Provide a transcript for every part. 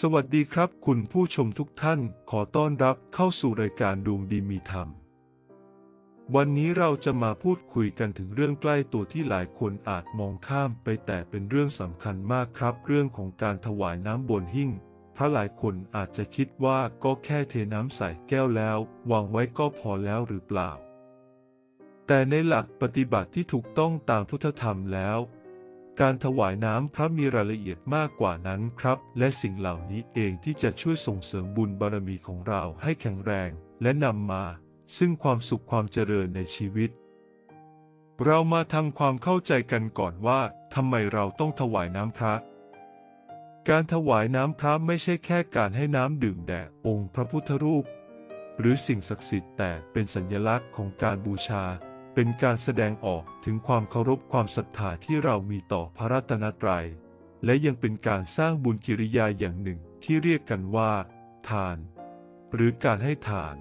สวัสดีครับ คุณผู้ชมทุกท่านขอต้อนรับเข้าสู่รายการดวงดีมีธรรม วันนี้เราจะมาพูดคุยกันถึงเรื่องใกล้ตัวที่หลายคนอาจมองข้ามไปแต่เป็นเรื่องสำคัญมากครับ เรื่องของการถวายน้ำบนหิ้งพราะหลายคนอาจจะคิดว่าก็แค่เทน้ำใส่แก้วแล้ว วางไว้ก็พอแล้วหรือเปล่า แต่ในหลักปฏิบัติที่ถูกต้องตามพุทธธรรมแล้ว การถวายน้ำพระมีรายละเอียดมากกว่านั้นครับ และสิ่งเหล่านี้เองที่จะช่วยส่งเสริมบุญบารมีของเราให้แข็งแรง และนำมา ซึ่งความสุขความเจริญในชีวิต เรามาทำความเข้าใจกันก่อนว่าทำไมเราต้องถวายน้ำพระ การถวายน้ำพระไม่ใช่แค่การให้น้ำดื่มแด่องค์พระพุทธรูป หรือสิ่งศักดิ์สิทธิ์แต่เป็นสัญลักษณ์ของการบูชา เป็นการแสดงออกถึงความเคารพความศรัทธาที่เรามีต่อพระรัตนตรัย และยังเป็นการสร้างบุญกิริยาอย่างหนึ่งที่เรียกกันว่า ทาน หรือการให้ทาน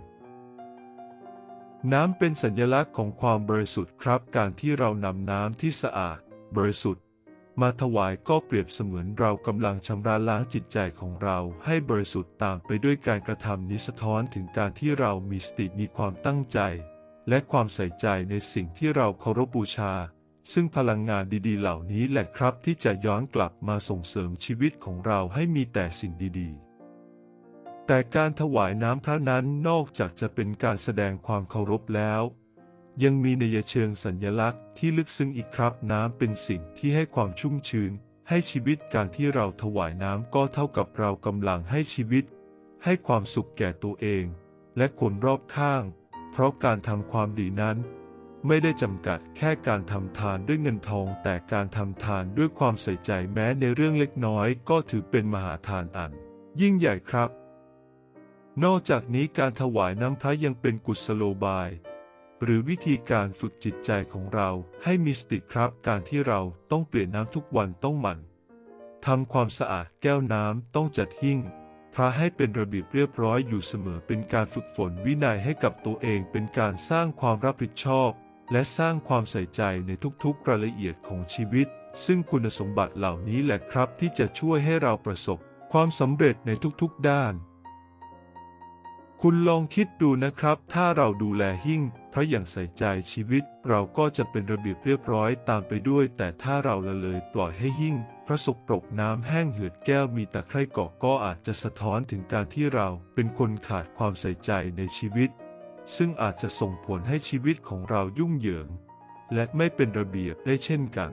น้ำเป็นสัญลักษณ์ของความบริสุทธิ์ครับ การที่เรานำน้ำที่สะอาด บริสุทธิ์ มาถวายก็เปรียบเสมือนเรากำลังชำระล้างจิตใจของเราให้บริสุทธิ์ตามไปด้วยการกระทำนี้สะท้อนถึงการที่เรามีสติมีความตั้งใจ และความใส่ใจในสิ่งที่เราเคารพบูชา ซึ่งพลังงานดีๆ เหล่านี้แหละครับที่จะย้อนกลับมาส่งเสริมชีวิตของเราให้มีแต่สิ่งดีๆแต่การถวายน้ำพระนั้นนอกจากจะเป็นการแสดงความเคารพแล้ว ยังมีนัยเชิงสัญญลักษณ์ที่ลึกซึ้งอีกครับน้ำเป็นสิ่งที่ให้ความชุ่มชื้น ให้ชีวิตการที่เราถวายน้ำก็เท่ากับเรากำลังให้ชีวิต ให้ความสุขแก่ตัวเอง และคนรอบข้าง เพราะการทำความดีนั้น ไม่ได้จำกัดแค่การทำทานด้วยเงินทอง แต่การทำทานด้วยความใส่ใจแม้ในเรื่องเล็กน้อย ก็ถือเป็นมหาทานอัน ยิ่งใหญ่ครับ นอกจากนี้การถวายน้ำพระยังเป็นกุศโลบาย หรือวิธีการฝึกจิตใจของเราให้มีสติครับ การที่เราต้องเปลี่ยนน้ำทุกวันต้องหมั่นทำความสะอาดแก้วน้ำต้องจัดหิ้ง พระให้เป็นระเบียบเรียบร้อยอยู่เสมอเป็นการฝึกฝนวินัยให้กับตัวเองเป็นการสร้างความรับผิดชอบ และสร้างความใส่ใจในทุกๆรายละเอียดของชีวิต ซึ่งคุณสมบัติเหล่านี้แหละครับที่จะช่วยให้เราประสบ ความสำเร็จในทุกๆด้าน คุณลองคิดดูนะครับ ถ้าเราดูแลหิ้ง พราะอย่างใส่ใจชีวิตเราก็จะเป็นระเบียบเรียบร้อยตามไปด้วย แต่ถ้าเราละเลยปล่อยให้หิ้งพระสกปรกน้ำแห้งเหือดแก้วมีตะไคร่เกาะก็อาจจะสะท้อนถึงการที่เราเป็นคนขาดความใส่ใจในชีวิต ซึ่งอาจจะส่งผลให้ชีวิตของเรายุ่งเหยิง และไม่เป็นระเบียบได้เช่นกัน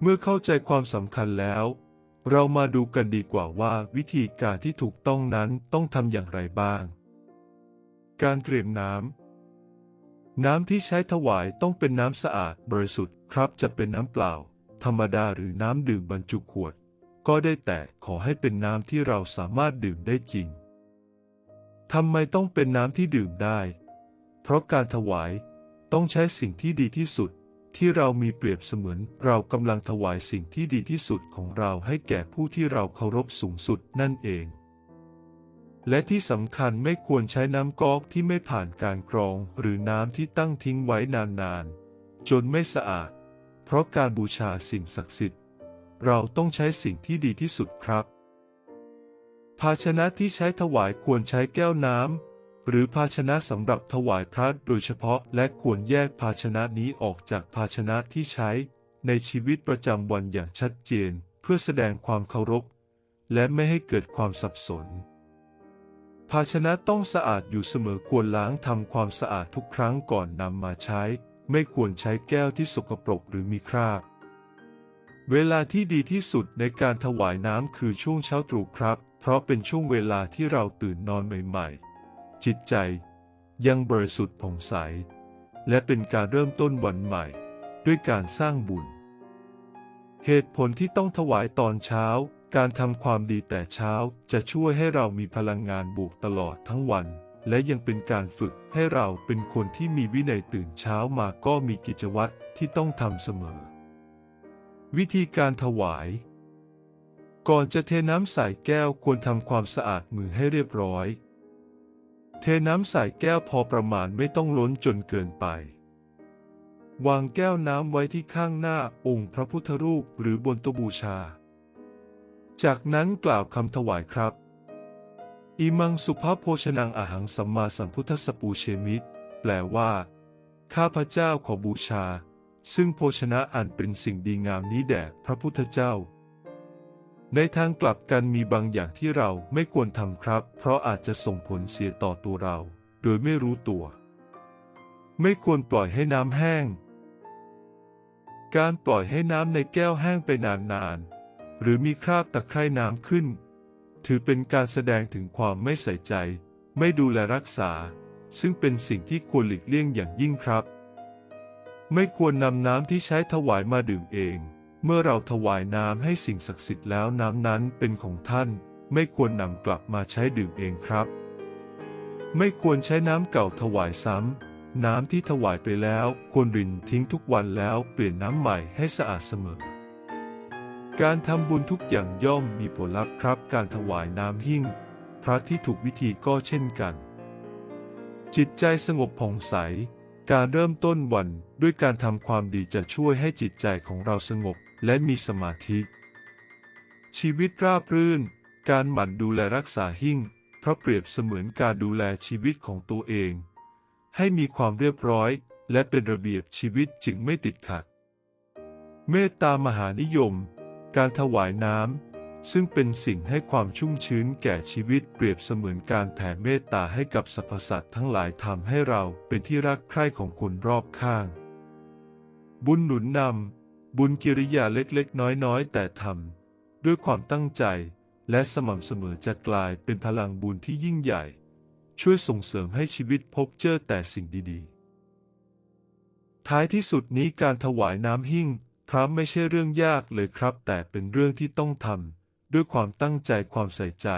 เมื่อเข้าใจความสำคัญแล้ว เรามาดูกันดีกว่าว่าวิธีการที่ถูกต้องนั้นต้องทำอย่างไรบ้าง การเตรียมน้ำ น้ำที่ใช้ถวายต้องเป็นน้ำสะอาดบริสุทธิ์ครับจะเป็นน้ำเปล่า ธรรมดาหรือน้ำดื่มบรรจุขวด ก็ได้แต่ขอให้เป็นน้ำที่เราสามารถดื่มได้จริงทำไมต้องเป็นน้ำที่ดื่มได้ เพราะการถวายต้องใช้สิ่งที่ดีที่สุด ที่เรามีเปรียบเสมือนเรากำลังถวายสิ่งที่ดีที่สุดของเราให้แก่ผู้ที่เราเคารพสูงสุดนั่นเอง และที่สำคัญไม่ควรใช้น้ำก๊อกที่ไม่ผ่านการกรอง หรือน้ำที่ตั้งทิ้งไว้นานๆ จนไม่สะอาด เพราะการบูชาสิ่งศักดิ์สิทธิ์ เราต้องใช้สิ่งที่ดีที่สุดครับ ภาชนะที่ใช้ถวายควรใช้แก้วน้ำหรือภาชนะสำหรับถวายพระโดยเฉพาะ และควรแยกภาชนะนี้ออกจากภาชนะที่ใช้ในชีวิตประจำวันอย่างชัดเจน เพื่อแสดงความเคารพ และไม่ให้เกิดความสับสน ภาชนะต้องสะอาดอยู่เสมอควรล้างทำความสะอาดทุกครั้งก่อนนำมาใช้ ไม่ควรใช้แก้วที่สกปรกหรือมีคราบ เวลาที่ดีที่สุดในการถวายน้ำคือช่วงเช้าตรู่ครับ เพราะเป็นช่วงเวลาที่เราตื่นนอนใหม่ๆ จิตใจ ยังบริสุทธิ์ผ่องใส และเป็นการเริ่มต้นวันใหม่ ด้วยการสร้างบุญ เหตุผลที่ต้องถวายตอนเช้า การทำความดีแต่เช้าจะช่วยให้เรามีพลังงานบวกตลอดทั้งวัน และยังเป็นการฝึกให้เราเป็นคนที่มีวินัยตื่นเช้ามาก็มีกิจวัตรที่ต้องทำเสมอ วิธีการถวาย ก่อนจะเทน้ำใส่แก้วควรทำความสะอาดมือให้เรียบร้อย เทน้ำใส่แก้วพอประมาณไม่ต้องล้นจนเกินไปวางแก้วน้ำไว้ที่ข้างหน้าองค์พระพุทธรูปหรือบนโต๊ะบูชา จากนั้นกล่าวคำถวายครับ อิมังสุภาพโภชนังอาหังสัมมาสัมพุทธสปูเชมิตแปลว่า ข้าพเจ้าขอบูชา ซึ่งโภชนะอันเป็นสิ่งดีงามนี้แด่พระพุทธเจ้า ในทางกลับกันมีบางอย่างที่เราไม่ควรทำครับ เพราะอาจจะส่งผลเสียต่อตัวเรา โดยไม่รู้ตัว ไม่ควรปล่อยให้น้ำแห้ง การปล่อยให้น้ำในแก้วแห้งไปนานๆ หรือมีคราบตะไคร่น้ำขึ้น ถือเป็นการแสดงถึงความไม่ใส่ใจ ไม่ดูแลรักษา ซึ่งเป็นสิ่งที่ควรหลีกเลี่ยงอย่างยิ่งครับ ไม่ควรนำน้ำที่ใช้ถวายมาดื่มเอง เมื่อเราถวายน้ำให้สิ่งศักดิ์สิทธิ์แล้วน้ำนั้นเป็นของท่าน ไม่ควรนำกลับมาใช้ดื่มเองครับ ไม่ควรใช้น้ำเก่าถวายซ้ำน้ำที่ถวายไปแล้วควรรินทิ้งทุกวันแล้วเปลี่ยนน้ำใหม่ให้สะอาดเสมอ การทำบุญทุกอย่างย่อมมีผลลัพธ์ครับ การถวายน้ำหิ้งพระที่ถูกวิธีก็เช่นกัน จิตใจสงบผ่องใส การเริ่มต้นวันด้วยการทำความดีจะช่วยให้จิตใจของเราสงบและมีสมาธิ ชีวิตราบรื่น การหมั่นดูแลรักษาหิ้งเพราะเปรียบเสมือนการดูแลชีวิตของตัวเอง ให้มีความเรียบร้อย และเป็นระเบียบชีวิตจึงไม่ติดขัด เมตตามหานิยม การถวายน้ำซึ่งเป็นสิ่งให้ความชุ่มชื้นแก่ชีวิตเปรียบเสมือนการแผ่เมตตาให้กับสรรพสัตว์ทั้งหลายทำให้เราเป็นที่รักใคร่ของคนรอบข้าง บุญหนุนนำบุญกิริยาเล็กๆ น้อยๆ แต่ทำด้วยความตั้งใจและสม่ำเสมอจะกลายเป็นพลังบุญที่ยิ่งใหญ่ ช่วยส่งเสริมให้ชีวิตพบเจอแต่สิ่งดีๆ ท้ายที่สุดนี้การถวายน้ำหิ้ง พระไม่ใช่เรื่องยากเลยครับ แต่เป็นเรื่องที่ต้องทำด้วยความตั้งใจความใส่ใจ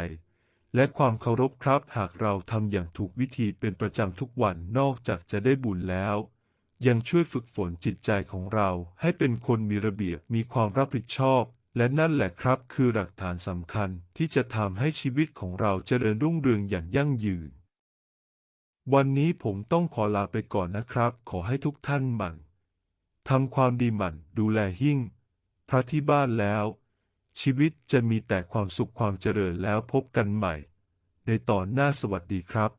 และความเคารพครับ หากเราทำอย่างถูกวิธีเป็นประจำทุกวันนอกจากจะได้บุญแล้ว ยังช่วยฝึกฝนจิตใจของเราให้เป็นคนมีระเบียบมีความรับผิดชอบ และนั่นแหละครับ คือหลักฐานสำคัญที่จะทำให้ชีวิตของเราเจริญรุ่งเรืองอย่างยั่งยืน วันนี้ผมต้องขอลาไปก่อนนะครับ ขอให้ทุกท่านมั่น ทำความดีหมั่นดูแลหิ้งพระที่บ้านแล้ว ชีวิตจะมีแต่ความสุขความเจริญแล้วพบกันใหม่ ในตอนหน้าสวัสดีครับ